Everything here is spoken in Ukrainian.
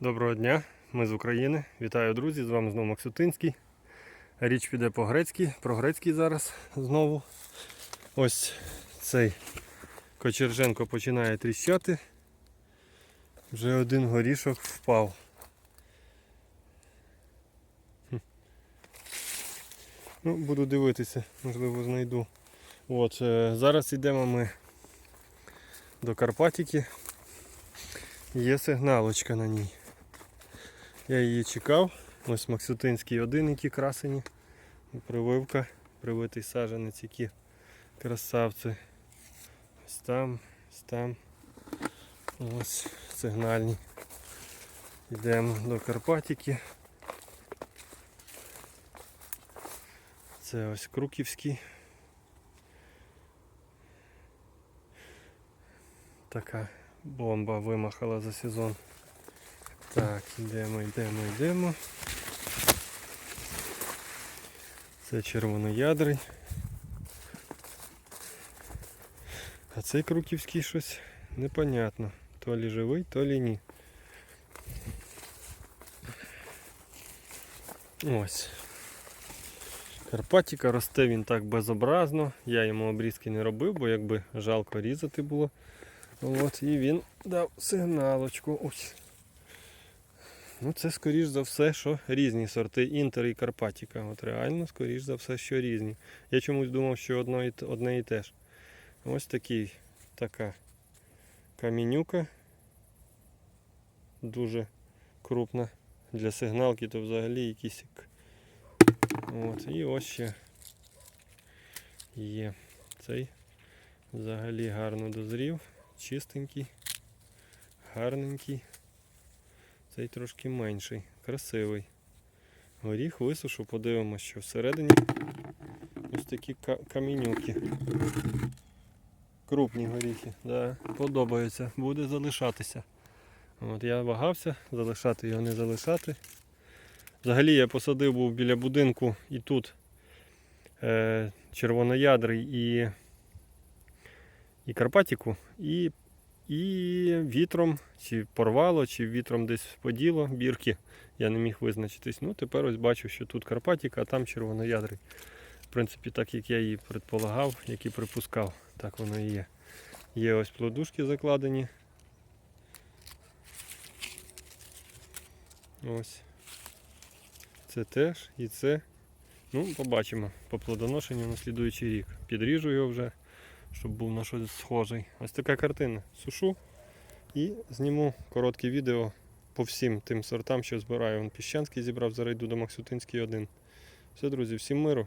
Доброго дня, ми з України. Вітаю, друзі! З вами знову Максютинський. Річ піде по-грецьки, про грецький зараз знову. Ось цей Кочерженко починає тріщати. Вже один горішок впав. Ну, буду дивитися, можливо знайду. От, е, зараз йдемо ми до Карпатики. Є сигналочка на ній. Я її чекав. Ось Максютинський один, які красені. Прививка, привитий саженець, які красавці. Ось там, ось там. Ось сигнальні. Йдемо до Карпатики. Це ось Круківський. Така бомба вимахала за сезон. Так, йдемо, йдемо, йдемо. Це червоноядрий. А цей круківський щось непонятно. То лі живий, то лі ні. Ось. Карпатіка росте він так безобразно. Я йому обрізки не робив, бо якби жалко різати було. От, і він дав сигналочку. Ось. Ну, це скоріш за все, що різні сорти Інтер і Карпатіка. От реально, скоріш за все, що різні. Я чомусь думав, що одно і, одне і те ж. Ось такий, така камінюка. Дуже крупна. Для сигналки то взагалі якийсь. як- От, і ось ще є. Цей взагалі гарно дозрів. Чистенький, гарненький. Цей трошки менший, красивий. Горіх висушу, подивимося, що всередині ось такі камінюки. Крупні горіхи, да, подобаються, буде залишатися. От я вагався, залишати його не залишати. Взагалі я посадив був біля будинку і тут е, червоноядрий і, і Карпатіку, і і вітром, чи порвало, чи вітром десь поділо бірки. Я не міг визначитись. Ну, тепер ось бачу, що тут Карпатіка, а там червоноядрий. В принципі, так як я її предполагав, як і припускав, так воно і є. Є ось плодушки закладені. Ось. Це теж і це. Ну, побачимо по плодоношенню на слідуючий рік. Підріжу його вже щоб був на щось схожий. Ось така картина. Сушу і зніму коротке відео по всім тим сортам, що збираю. Вон Піщанський зібрав, зараз йду до Максютинський один. Все, друзі, всім миру.